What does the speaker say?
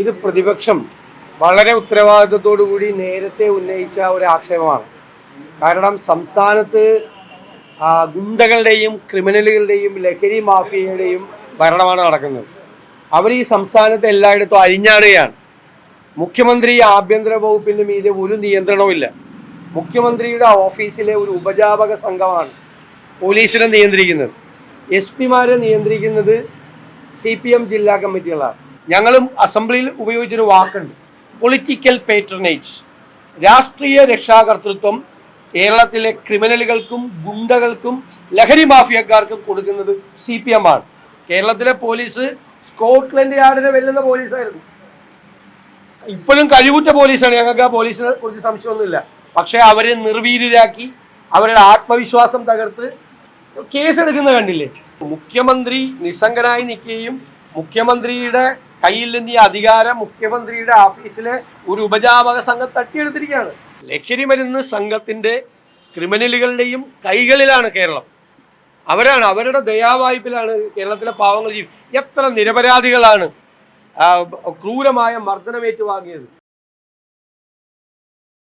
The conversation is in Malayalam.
ഇത് പ്രതിപക്ഷം വളരെ ഉത്തരവാദിത്തത്തോടു കൂടി നേരത്തെ ഉന്നയിച്ച ഒരു ആക്ഷേപമാണ്. കാരണം സംസ്ഥാനത്ത് ഗുണ്ടകളുടെയും ക്രിമിനലുകളുടെയും ലഹരി മാഫിയയുടെയും ഭരണമാണ് നടക്കുന്നത്. അവർ ഈ സംസ്ഥാനത്ത് എല്ലായിടത്തും അരിഞ്ഞാടുകയാണ് മുഖ്യമന്ത്രി ആഭ്യന്തര വകുപ്പിന്റെ മീതെ ഒരു നിയന്ത്രണവുമില്ല മുഖ്യമന്ത്രിയുടെ ഓഫീസിലെ ഒരു ഉപജാപക സംഘമാണ് പോലീസിനെ നിയന്ത്രിക്കുന്നത്. എസ് പിമാരെ നിയന്ത്രിക്കുന്നത് സി ജില്ലാ കമ്മിറ്റികളാണ്. ഞങ്ങളും അസംബ്ലിയിൽ ഉപയോഗിച്ചൊരു വാക്കുണ്ട്. പൊളിറ്റിക്കൽ പേറ്റർനേജ് രാഷ്ട്രീയ രക്ഷാകർതൃത്വം കേരളത്തിലെ ക്രിമിനലുകൾക്കും ഗുണ്ടകൾക്കും ലഹരി മാഫിയക്കാർക്കും കൊടുക്കുന്നത് സി പി എം ആണ്. കേരളത്തിലെ പോലീസ് സ്കോട്ട്ലൻഡ് യാർഡിനെ വെല്ലുന്ന പോലീസായിരുന്നു. ഇപ്പോഴും കഴിവുറ്റ പോലീസാണ്. ഞങ്ങൾക്ക് ആ പോലീസിനെ കുറിച്ച് സംശയമൊന്നുമില്ല. പക്ഷേ അവരെ നിർവീര്യരാക്കി അവരുടെ ആത്മവിശ്വാസം തകർത്ത് കേസെടുക്കുന്ന കണ്ടില്ലേ? മുഖ്യമന്ത്രി നിസ്സംഗനായി നിൽക്കുകയും മുഖ്യമന്ത്രിയുടെ കയ്യിൽ നിന്ന് ഈ അധികാരം മുഖ്യമന്ത്രിയുടെ ഓഫീസിലെ ഒരു ഉപജാപക സംഘം തട്ടിയെടുത്തിരിക്കുകയാണ്. ലഹരി മരുന്ന് സംഘത്തിന്റെ ക്രിമിനലുകളുടെയും കൈകളിലാണ് കേരളം. അവരാണ് അവരുടെ ദയാവായ്പിലാണ് കേരളത്തിലെ പാവങ്ങൾ ജീവി എത്ര നിരപരാധികളാണ് ക്രൂരമായ മർദ്ദനമേറ്റ് വാങ്ങിയത്